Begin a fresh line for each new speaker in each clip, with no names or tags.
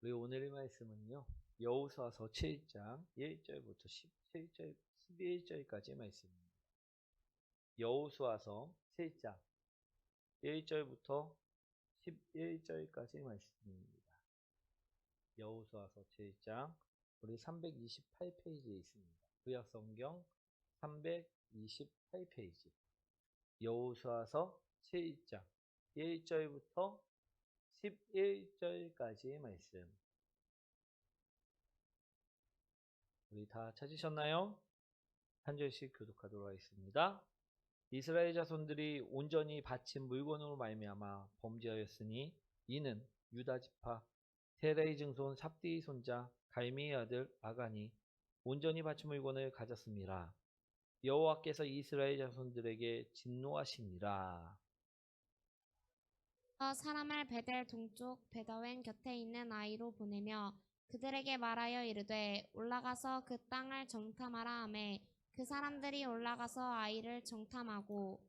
우리 오늘의 말씀은요. 여호수아서 7장 1절부터 17절 11절까지의 말씀입니다. 여호수아서 7장 1절부터 11절까지의 말씀입니다. 여호수아서 7장 우리 328페이지에 있습니다. 구약 성경 328페이지. 여호수아서 7장 1절부터 11절까지의 말씀. 우리 다 찾으셨나요? 한 절씩 교독하도록 하겠습니다. 이스라엘 자손들이 온전히 바친 물건으로 말미암아 범죄하였으니 이는 유다 지파 세라의 증손 삽디의 손자 갈미의 아들 아간이 온전히 바친 물건을 가졌습니다. 여호와께서 이스라엘 자손들에게 진노하시니라.
어, 사람을 베델 동쪽 베다웬 곁에 있는 아이로 보내며 그들에게 말하여 이르되 올라가서 그 땅을 정탐하라 하매 그 사람들이 올라가서 아이를 정탐하고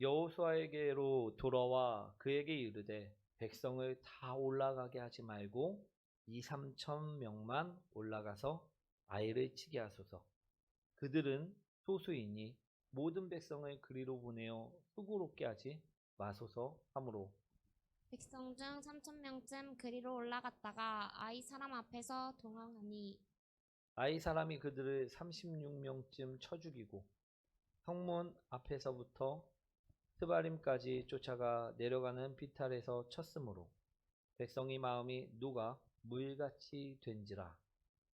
여호수아에게로 돌아와 그에게 이르되 백성을 다 올라가게 하지 말고 2, 3천 명만 올라가서 아이를 치게 하소서. 그들은 소수이니 모든 백성을 그리로 보내어 수고롭게 하지 마소서 하므로
백성 중 3천 명쯤 그리로 올라갔다가 아이 사람 앞에서 동항하니
아이 사람이 그들을 36명쯤 쳐 죽이고 성문 앞에서부터 스바림까지 쫓아가 내려가는 비탈에서 쳤으므로 백성의 마음이 누가 물같이 된지라.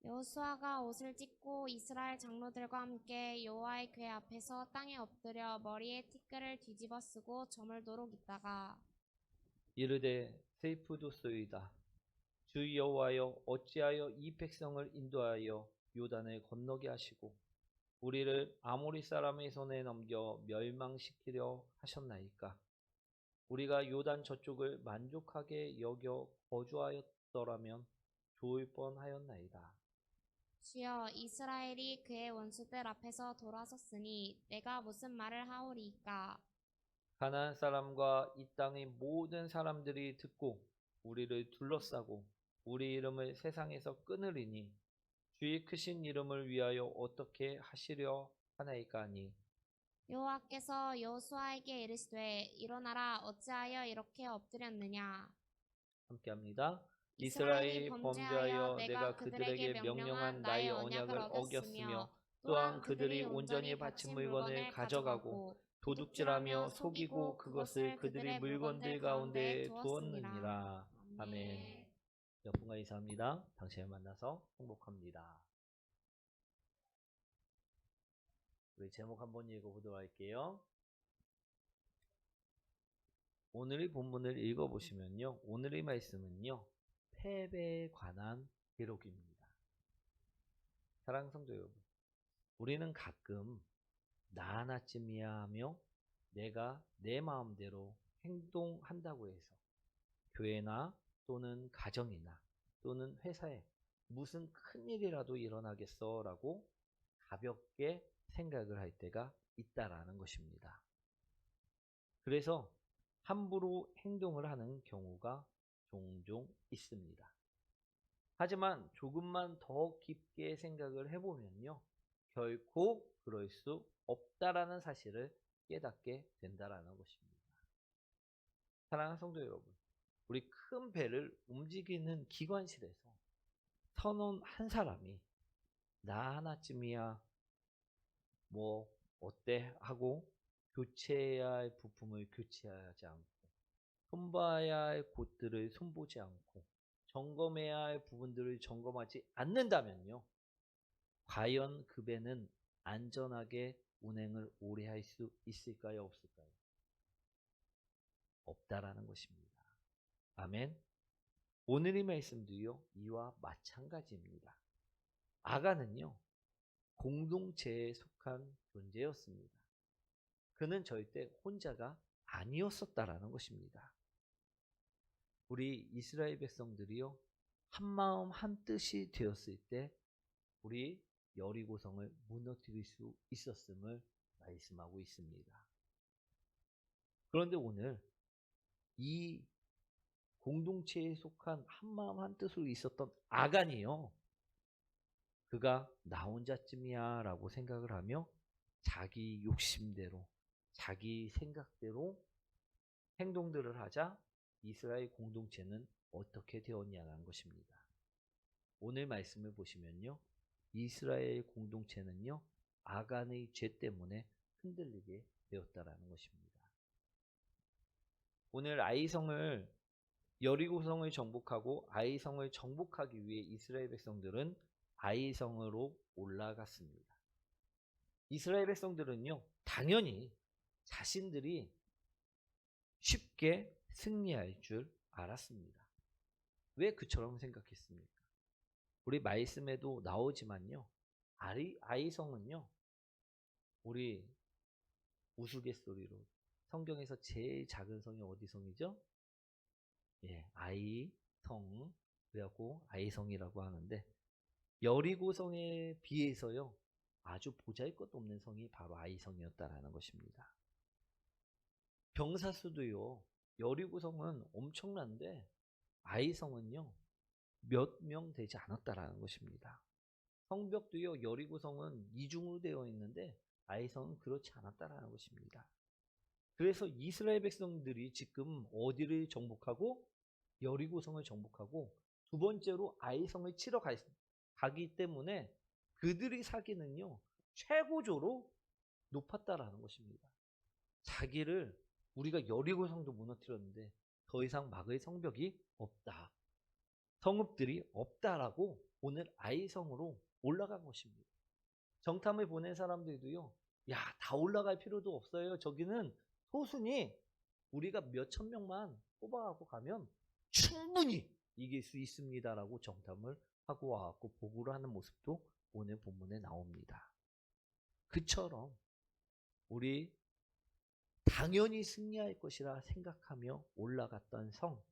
여호수아가 옷을 찢고 이스라엘 장로들과 함께 여호와의 궤 앞에서 땅에 엎드려 머리에 티끌을 뒤집어 쓰고 저물도록 있다가
이르되 세이프도 쓰이다. 주 여호와여 어찌하여 이 백성을 인도하여 요단을 건너게 하시고 우리를 아모리 사람의 손에 넘겨 멸망시키려 하셨나이까? 우리가 요단 저쪽을 만족하게 여겨 거주하였더라면 좋을 뻔하였나이다.
주여 이스라엘이 그의 원수들 앞에서 돌아섰으니 내가 무슨 말을 하오리이까
가나안 사람과 이 땅의 모든 사람들이 듣고 우리를 둘러싸고 우리 이름을 세상에서 끊으리니 주의 크신 이름을 위하여 어떻게 하시려 하나이까 하니
여호와께서 여호수아에게 이르시되 일어나라 어찌하여 이렇게 엎드렸느냐
함께합니다.
이스라엘이
이스라엘이 범죄하여 내가 그들에게 명령한 나의 언약을 어겼으며 또한 그들이 온전히 바친 물건을 가져가고 도둑질하며 속이고 그것을 그들의 물건들 가운데 두었느니라. 아멘. 몇 분간 이사합니다. 당신을 만나서 행복합니다. 우리 제목 한번 읽어보도록 할게요. 오늘의 본문을 읽어보시면요. 오늘의 말씀은요. 패배에 관한 기록입니다. 사랑하는 성도 여러분, 우리는 가끔 나 하나쯤이야 하며 내가 내 마음대로 행동한다고 해서 교회나 또는 가정이나 또는 회사에 무슨 큰일이라도 일어나겠어 라고 가볍게 생각을 할 때가 있다라는 것입니다. 그래서 함부로 행동을 하는 경우가 종종 있습니다. 하지만 조금만 더 깊게 생각을 해보면요. 결코 그럴 수 없다라는 사실을 깨닫게 된다라는 것입니다. 사랑하는 성도 여러분, 우리 큰 배를 움직이는 기관실에서 선원 한 사람이 나 하나쯤이야 뭐 어때 하고 교체해야 할 부품을 교체하지 않고 손봐야 할 곳들을 손보지 않고 점검해야 할 부분들을 점검하지 않는다면요. 과연 그 배는 안전하게 운행을 오래 할 수 있을까요? 없을까요? 없다라는 것입니다. 아멘. 오늘의 말씀도요, 이와 마찬가지입니다. 아가는요, 공동체에 속한 존재였습니다. 그는 절대 혼자가 아니었었다라는 것입니다. 우리 이스라엘 백성들이요, 한 마음 한 뜻이 되었을 때, 우리 여리고성을 무너뜨릴 수 있었음을 말씀하고 있습니다. 그런데 오늘 이 공동체에 속한 한마음 한뜻으로 있었던 아간이요. 그가 나 혼자쯤이야 라고 생각을 하며 자기 욕심대로 자기 생각대로 행동들을 하자 이스라엘 공동체는 어떻게 되었냐는 것입니다. 오늘 말씀을 보시면요. 이스라엘 공동체는요. 아간의 죄 때문에 흔들리게 되었다라는 것입니다. 오늘 아이성을 여리고성을 정복하고 아이성을 정복하기 위해 이스라엘 백성들은 아이성으로 올라갔습니다. 이스라엘 백성들은요, 당연히 자신들이 쉽게 승리할 줄 알았습니다. 왜 그처럼 생각했습니까? 우리 말씀에도 나오지만요, 아이, 아이성은요, 우리 우스갯소리로 성경에서 제일 작은 성이 어디 성이죠? 예, 아이성. 그래갖고 아이성이라고 하는데 여리고 성에 비해서요 아주 보잘것도 없는 성이 바로 아이성이었다라는 것입니다. 병사수도요 여리고 성은 엄청난데 아이성은요 몇 명 되지 않았다라는 것입니다. 성벽도요 여리고성은 이중으로 되어 있는데 아이성은 그렇지 않았다라는 것입니다. 그래서 이스라엘 백성들이 지금 어디를 정복하고 여리고성을 정복하고 두 번째로 아이성을 치러 가, 가기 때문에 그들이 사기는요 최고조로 높았다라는 것입니다. 자기를 우리가 여리고성도 무너뜨렸는데 더 이상 막을 성벽이 없다. 성읍들이 없다라고 오늘 아이성으로 올라간 것입니다. 정탐을 보낸 사람들도요. 야, 다 올라갈 필요도 없어요. 저기는 소순이 우리가 몇 천 명만 뽑아갖고 가면 충분히 이길 수 있습니다라고 정탐을 하고 와갖고 보고를 하는 모습도 오늘 본문에 나옵니다. 그처럼 우리 당연히 승리할 것이라 생각하며 올라갔던 성,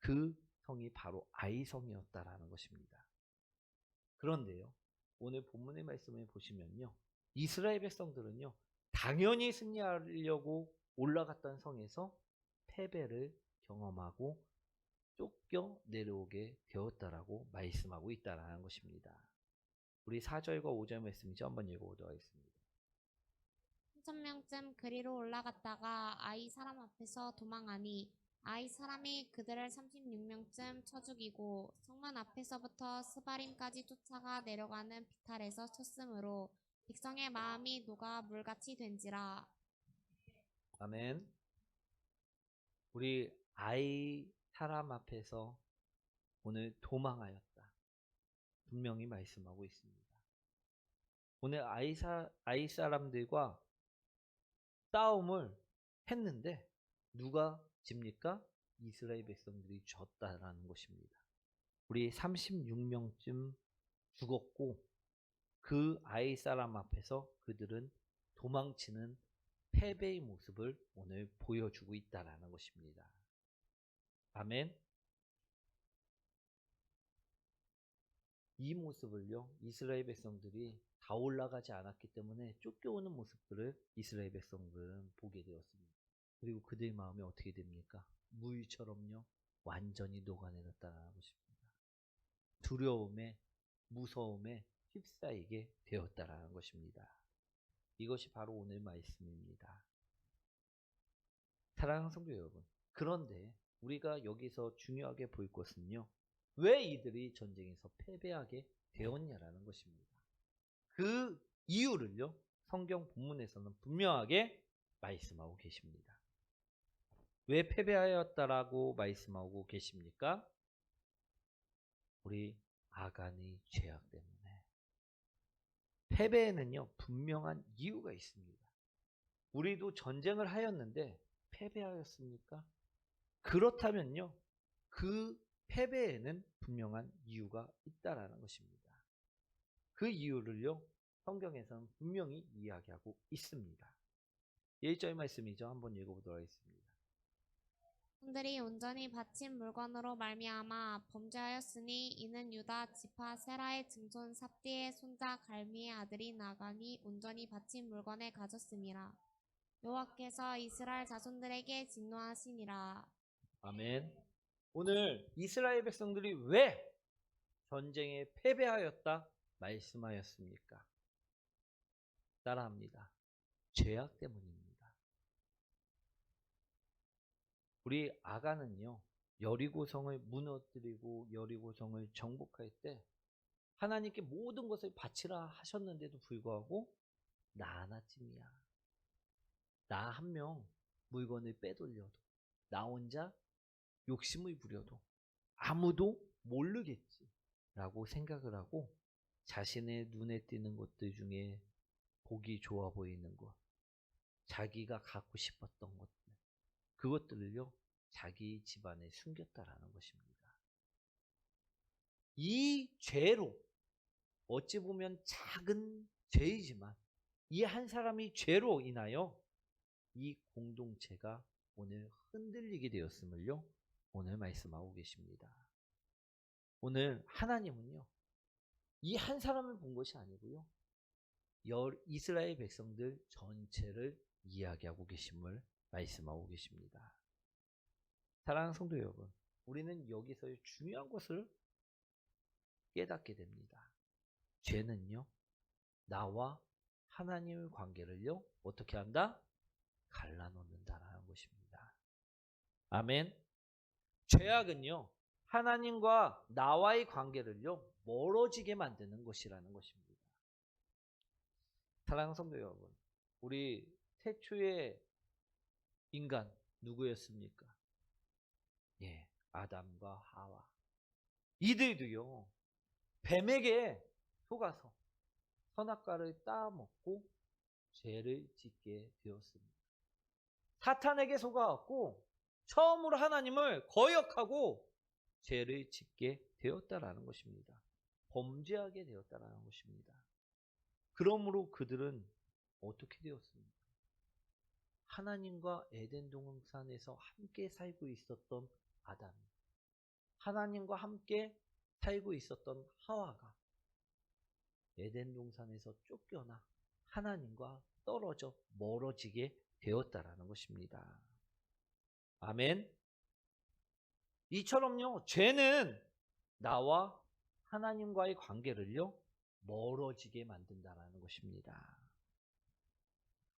그 성이 바로 아이성이었다라는 것입니다. 그런데요, 오늘 본문의 말씀을 보시면요, 이스라엘 백성들은요, 당연히 승리하려고 올라갔던 성에서 패배를 경험하고 쫓겨 내려오게 되었다라고 말씀하고 있다라는 것입니다. 우리 4절과 5절 말씀이죠. 한번 읽어보도록 하겠습니다.
3천 명쯤 그리로 올라갔다가 아이 사람 앞에서 도망하니 아이 사람이 그들을 36명쯤 쳐 죽이고 성문 앞에서부터 스바림까지 쫓아가 내려가는 비탈에서 쳤으므로 백성의 마음이 녹아 물같이 된지라
아멘. 우리 아이 사람 앞에서 오늘 도망하였다. 분명히 말씀하고 있습니다. 오늘 아이, 사, 아이 사람들과 싸움을 했는데 누가 집니까? 이스라엘 백성들이 졌다라는 것입니다. 우리 36명쯤 죽었고 그 아이 사람 앞에서 그들은 도망치는 패배의 모습을 오늘 보여주고 있다라는 것입니다. 아멘. 이 모습을요, 이스라엘 백성들이 다 올라가지 않았기 때문에 쫓겨오는 모습들을 이스라엘 백성들은 보게 되었습니다. 그리고 그들의 마음이 어떻게 됩니까? 무위처럼요, 완전히 녹아내렸다는 것입니다. 두려움에, 무서움에 휩싸이게 되었다라는 것입니다. 이것이 바로 오늘 말씀입니다. 사랑하는 성도 여러분, 그런데 우리가 여기서 중요하게 볼 것은요, 왜 이들이 전쟁에서 패배하게 되었냐라는 것입니다. 그 이유를요, 성경 본문에서는 분명하게 말씀하고 계십니다. 왜 패배하였다라고 말씀하고 계십니까? 우리 아간의 죄악 때문에. 패배에는요, 분명한 이유가 있습니다. 우리도 전쟁을 하였는데 패배하였습니까? 그렇다면요, 그 패배에는 분명한 이유가 있다라는 것입니다. 그 이유를요, 성경에서는 분명히 이야기하고 있습니다. 1절 말씀이죠. 한번 읽어보도록 하겠습니다.
손들이 온전히 바친 물건으로 말미암아 범죄하였으니 이는 유다 지파 세라의 증손 삽디의 손자 갈미의 아들이 나간이 온전히 바친 물건에 가졌음이라 여호와께서 이스라엘 자손들에게 진노하시니라
아멘. 오늘 이스라엘 백성들이 왜 전쟁에 패배하였다 말씀하였습니까? 따라합니다. 죄악 때문입니다. 우리 아가는요, 여리고성을 무너뜨리고 여리고성을 정복할 때 하나님께 모든 것을 바치라 하셨는데도 불구하고 나 하나쯤이야. 나 한 명 물건을 빼돌려도 나 혼자 욕심을 부려도 아무도 모르겠지 라고 생각을 하고 자신의 눈에 띄는 것들 중에 보기 좋아 보이는 것 자기가 갖고 싶었던 것들 그것들을요 자기 집안에 숨겼다라는 것입니다. 이 죄로 어찌 보면 작은 죄이지만 이 한 사람이 죄로 인하여 이 공동체가 오늘 흔들리게 되었음을요 오늘 말씀하고 계십니다. 오늘 하나님은요 이 한 사람을 본 것이 아니고요 열 이스라엘 백성들 전체를 이야기하고 계심을 말씀하고 계십니다. 사랑하는 성도 여러분, 우리는 여기서의 중요한 것을 깨닫게 됩니다. 죄는요, 나와 하나님의 관계를요, 어떻게 한다? 갈라놓는다라는 것입니다. 아멘. 죄악은요, 하나님과 나와의 관계를요, 멀어지게 만드는 것이라는 것입니다. 사랑하는 성도 여러분, 우리 태초의 인간 누구였습니까? 예, 아담과 하와. 이들도요, 뱀에게 속아서 선악과를 따먹고 죄를 짓게 되었습니다. 사탄에게 속아갖고 처음으로 하나님을 거역하고 죄를 짓게 되었다라는 것입니다. 범죄하게 되었다라는 것입니다. 그러므로 그들은 어떻게 되었습니까? 하나님과 에덴 동산에서 함께 살고 있었던 아담, 하나님과 함께 살고 있었던 하와가 에덴 동산에서 쫓겨나 하나님과 떨어져 멀어지게 되었다라는 것입니다. 아멘. 이처럼요, 죄는 나와 하나님과의 관계를요, 멀어지게 만든다라는 것입니다.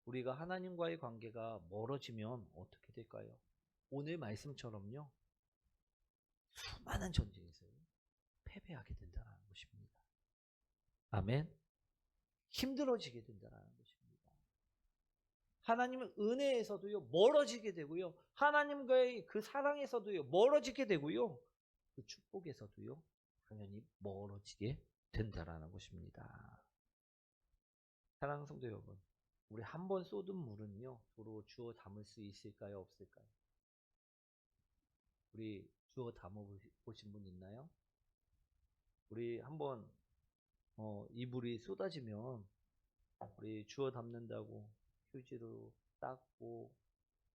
우리가 하나님과의 관계가 멀어지면 어떻게 될까요? 오늘 말씀처럼요, 수많은 전쟁에서 패배하게 된다는 것입니다. 아멘. 힘들어지게 된다는 것입니다. 하나님의 은혜에서도요, 멀어지게 되고요, 하나님과의 그 사랑에서도요, 멀어지게 되고요, 그 축복에서도요, 당연히 멀어지게 된다라는 것입니다. 사랑하는 성도 여러분, 우리 한 번 쏟은 물은요, 도로 주워 담을 수 있을까요, 없을까요? 우리 주워 담아 보신 분 있나요? 우리 한번 어, 이 물이 쏟아지면 우리 주워 담는다고 휴지로 닦고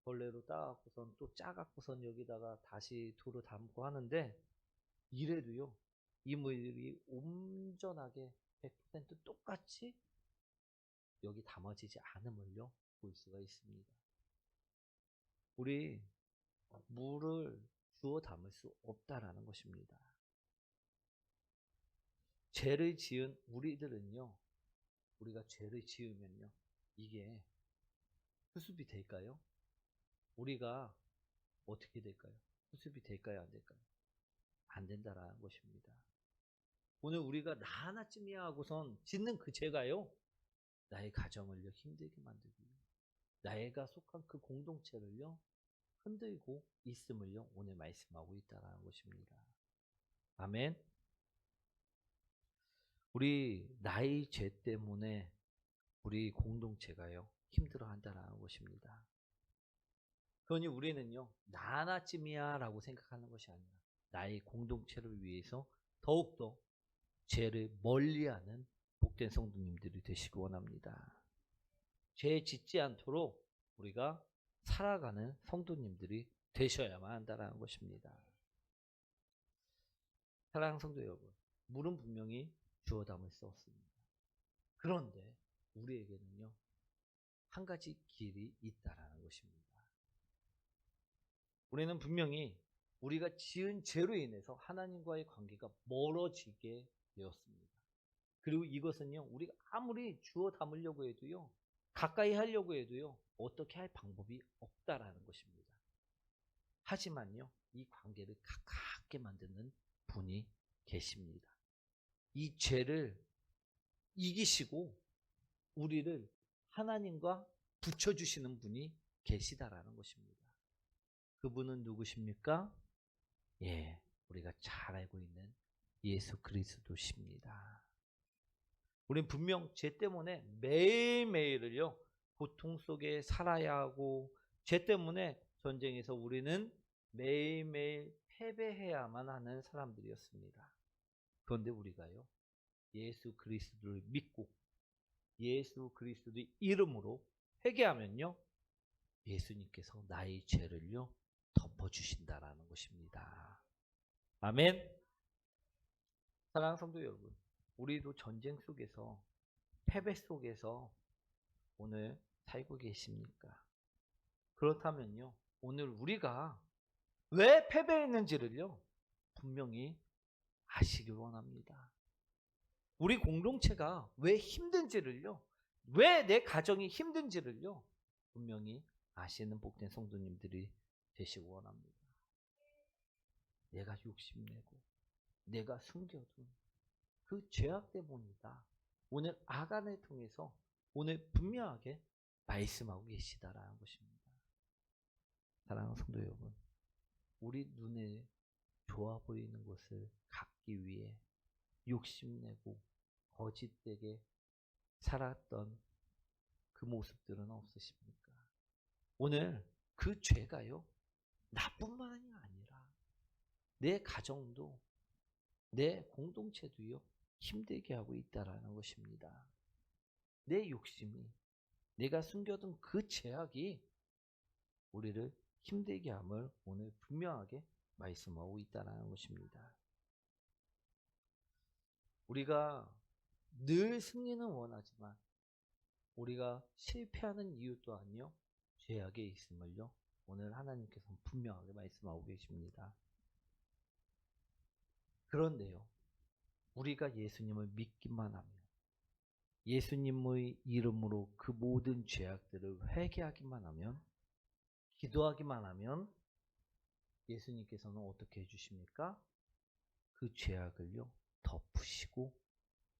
벌레로 닦고선 또 짜갖고선 여기다가 다시 도로 담고 하는데 이래도요 이 물이 온전하게 100% 똑같이 여기 담아지지 않음을요 볼 수가 있습니다. 우리 물을 주워 담을 수 없다라는 것입니다. 죄를 지은 우리들은요, 우리가 죄를 지으면요, 이게 수습이 될까요? 우리가 어떻게 될까요? 수습이 될까요? 안 될까요? 안 된다라는 것입니다. 오늘 우리가 나 하나쯤이야 하고선 짓는 그 죄가요, 나의 가정을요, 힘들게 만들고요, 나이가 속한 그 공동체를요, 흔들고 있음을요, 오늘 말씀하고 있다라는 것입니다. 아멘. 우리 나의 죄 때문에 우리 공동체가요 힘들어 한다는 것입니다. 그러니 우리는요 나 하나쯤이야라고 생각하는 것이 아니라 나의 공동체를 위해서 더욱더 죄를 멀리하는 복된 성도님들이 되시기 원합니다. 죄 짓지 않도록 우리가 살아가는 성도님들이 되셔야만 한다는 것입니다. 사랑하는 성도 여러분, 물은 분명히 주어 담을 수 없습니다. 그런데 우리에게는요, 한 가지 길이 있다라는 것입니다. 우리는 분명히 우리가 지은 죄로 인해서 하나님과의 관계가 멀어지게 되었습니다. 그리고 이것은요, 우리가 아무리 주워 담으려고 해도요, 가까이 하려고 해도요, 어떻게 할 방법이 없다라는 것입니다. 하지만요, 이 관계를 가깝게 만드는 분이 계십니다. 이 죄를 이기시고 우리를 하나님과 붙여주시는 분이 계시다라는 것입니다. 그분은 누구십니까? 예, 우리가 잘 알고 있는 예수 그리스도십니다. 우린 분명 죄 때문에 매일매일을요, 고통 속에 살아야 하고, 죄 때문에 전쟁에서 우리는 매일매일 패배해야만 하는 사람들이었습니다. 그런데 우리가요, 예수 그리스도를 믿고, 예수 그리스도의 이름으로 회개하면요, 예수님께서 나의 죄를요, 덮어주신다라는 것입니다. 아멘. 사랑하는 성도 여러분, 우리도 전쟁 속에서 패배 속에서 오늘 살고 계십니까? 그렇다면요, 오늘 우리가 왜 패배했는지를요, 분명히 아시길 원합니다. 우리 공동체가 왜 힘든지를요, 왜 내 가정이 힘든지를요, 분명히 아시는 복된 성도님들이 되시기 원합니다. 내가 욕심내고 내가 숨겨둔 그 죄악 때문이다. 오늘 아간을 통해서 오늘 분명하게 말씀하고 계시다라는 것입니다. 사랑하는 성도 여러분, 우리 눈에 좋아 보이는 것을 갖기 위해 욕심내고 거짓되게 살았던 그 모습들은 없으십니까? 오늘 그 죄가요, 나뿐만이 아니라 내 가정도 내 공동체도요, 힘들게 하고 있다라는 것입니다. 내 욕심이 내가 숨겨둔 그 죄악이 우리를 힘들게 함을 오늘 분명하게 말씀하고 있다라는 것입니다. 우리가 늘 승리는 원하지만 우리가 실패하는 이유 또한요 죄악에 있음을요 오늘 하나님께서 분명하게 말씀하고 계십니다. 그런데요 우리가 예수님을 믿기만 하면 예수님의 이름으로 그 모든 죄악들을 회개하기만 하면 기도하기만 하면 예수님께서는 어떻게 해주십니까? 그 죄악을요 덮으시고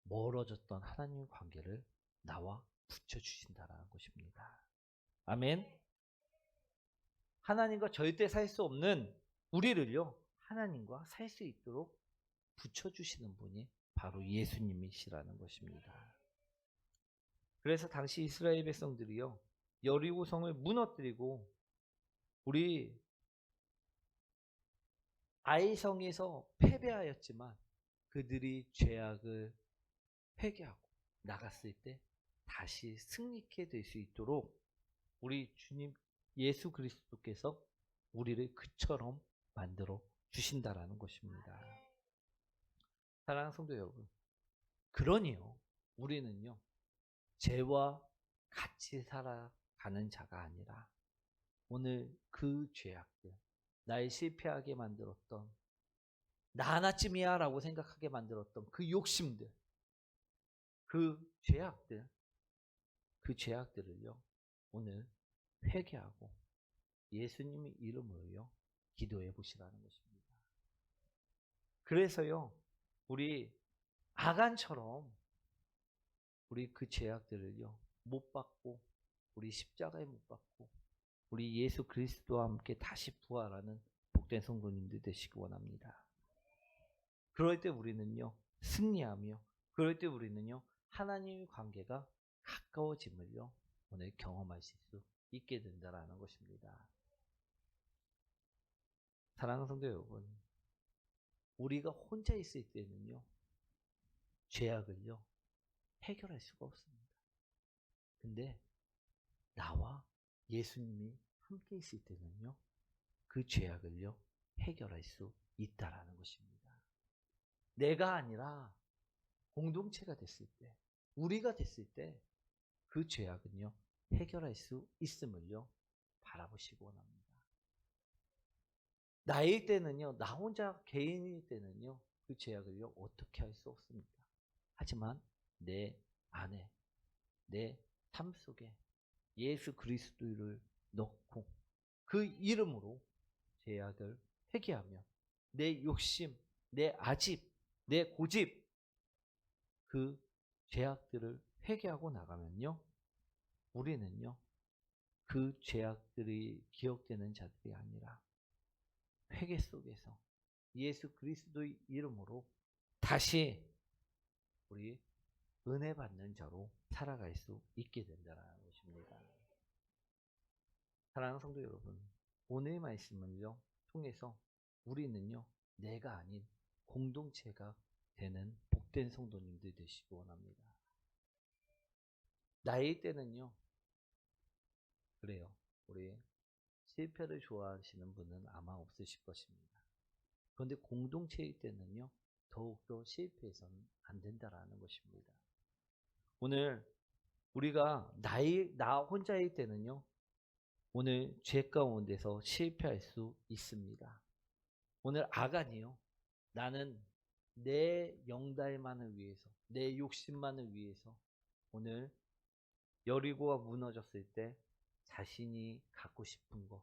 멀어졌던 하나님 관계를 나와 붙여주신다라는 것입니다. 아멘. 하나님과 절대 살 수 없는 우리를요 하나님과 살 수 있도록 붙여주시는 분이 바로 예수님이시라는 것입니다. 그래서 당시 이스라엘 백성들이요 여리고성을 무너뜨리고 우리 아이성에서 패배하였지만 그들이 죄악을 회개하고 나갔을 때 다시 승리케 될 수 있도록 우리 주님 예수 그리스도께서 우리를 그처럼 만들어 주신다라는 것입니다. 사랑하는 성도 여러분, 그러니요 우리는요 죄와 같이 살아가는 자가 아니라 오늘 그 죄악들 날 실패하게 만들었던 나 하나쯤이야 라고 생각하게 만들었던 그 욕심들 그 죄악들 그 죄악들을요 오늘 회개하고 예수님의 이름으로요 기도해 보시라는 것입니다. 그래서요 우리 아간처럼 우리 그 죄악들을요 못 받고 우리 십자가에 못 받고 우리 예수 그리스도와 함께 다시 부활하는 복된 성도님들 되시기 원합니다. 그럴 때 우리는요 승리하며 그럴 때 우리는요 하나님의 관계가 가까워짐을요 오늘 경험하실 수 있게 된다라는 것입니다. 사랑하는 성도 여러분, 우리가 혼자 있을 때는요 죄악을요 해결할 수가 없습니다. 근데 나와 예수님이 함께 있을 때는요 그 죄악을요 해결할 수 있다라는 것입니다. 내가 아니라 공동체가 됐을 때, 우리가 됐을 때 그 죄악은요 해결할 수 있음을요 바라보시기 원합니다. 나일 때는요, 나 혼자 개인일 때는요, 그 죄악을요, 어떻게 할 수 없습니다. 하지만 내 안에, 내 삶 속에 예수 그리스도를 넣고 그 이름으로 죄악을 회개하며 내 욕심, 내 아집, 내 고집, 그 죄악들을 회개하고 나가면요, 우리는요, 그 죄악들이 기억되는 자들이 아니라 회개 속에서 예수 그리스도의 이름으로 다시 우리 은혜 받는 자로 살아갈 수 있게 된다는 것입니다. 사랑하는 성도 여러분, 오늘의 말씀을요 통해서 우리는요 내가 아닌 공동체가 되는 복된 성도님들 되시기 원합니다. 나이 때는요 그래요. 우리 실패를 좋아하시는 분은 아마 없으실 것입니다. 그런데 공동체일 때는요, 더욱더 실패해서는 안 된다라는 것입니다. 오늘 우리가 나이, 나 혼자일 때는요, 오늘 죄 가운데서 실패할 수 있습니다. 오늘 아간이요, 나는 내 영달만을 위해서, 내 욕심만을 위해서 오늘 여리고가 무너졌을 때 자신이 갖고 싶은 것,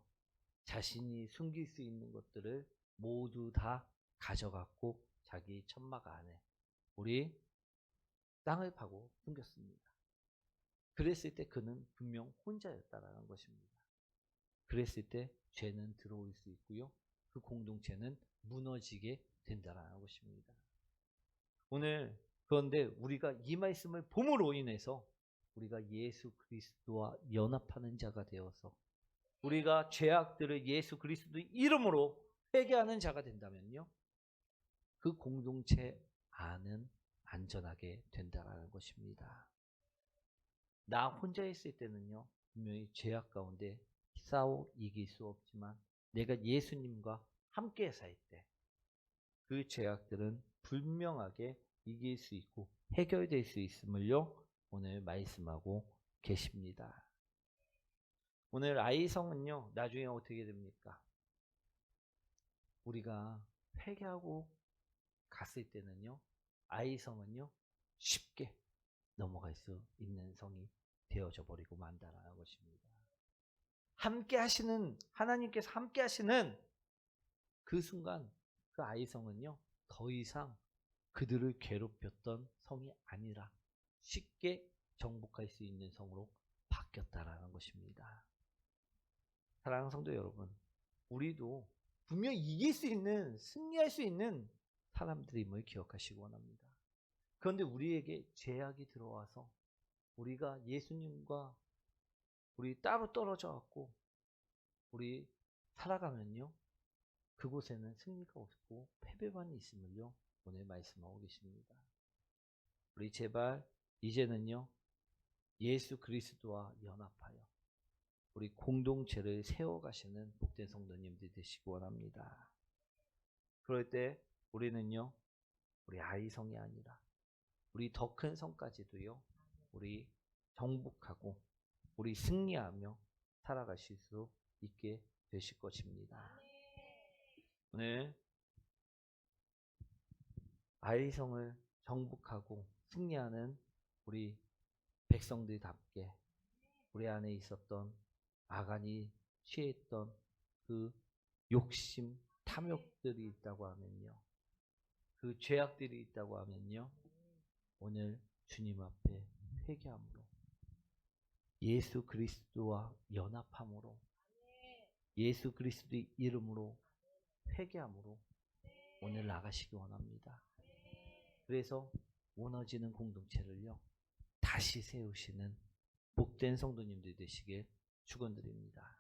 자신이 숨길 수 있는 것들을 모두 다 가져갔고 자기 천막 안에 우리 땅을 파고 숨겼습니다. 그랬을 때 그는 분명 혼자였다라는 것입니다. 그랬을 때 죄는 들어올 수 있고요. 그 공동체는 무너지게 된다라는 것입니다. 오늘 그런데 우리가 이 말씀을 봄으로 인해서 우리가 예수 그리스도와 연합하는 자가 되어서 우리가 죄악들을 예수 그리스도 이름으로 회개하는 자가 된다면요. 그 공동체 안은 안전하게 된다라는 것입니다. 나 혼자 있을 때는요. 분명히 죄악 가운데 싸워 이길 수 없지만 내가 예수님과 함께 살 때 그 죄악들은 분명하게 이길 수 있고 해결될 수 있음을요. 오늘 말씀하고 계십니다. 오늘 아이성은요, 나중에 어떻게 됩니까? 우리가 회개하고 갔을 때는요, 아이성은요, 쉽게 넘어갈 수 있는 성이 되어져 버리고 만다라는 것입니다. 함께 하시는, 하나님께서 함께 하시는 그 순간, 그 아이성은요, 더 이상 그들을 괴롭혔던 성이 아니라 쉽게 정복할 수 있는 성으로 바뀌었다라는 것입니다. 사랑하는 성도 여러분, 우리도 분명 이길 수 있는, 승리할 수 있는 사람들임을 기억하시기 원합니다. 그런데 우리에게 죄악이 들어와서 우리가 예수님과 우리 따로 떨어져 갖고 우리 살아가면요. 그곳에는 승리가 없고 패배만 있음을요. 오늘 말씀하고 계십니다. 우리 제발 이제는요. 예수 그리스도와 연합하여 우리 공동체를 세워가시는 복된 성도님들 되시기 원합니다. 그럴 때 우리는요, 우리 아이성이 아니라 우리 더 큰 성까지도요, 우리 정복하고 우리 승리하며 살아가실 수 있게 되실 것입니다. 오늘 아이성을 정복하고 승리하는 우리 백성들답게 우리 안에 있었던 아간이 취했던 그 욕심, 탐욕들이 있다고 하면요. 그 죄악들이 있다고 하면요. 오늘 주님 앞에 회개함으로 예수 그리스도와 연합함으로 예수 그리스도의 이름으로 회개함으로 오늘 나가시기 원합니다. 그래서 무너지는 공동체를요. 다시 세우시는 복된 성도님들 되시길 축원드립니다.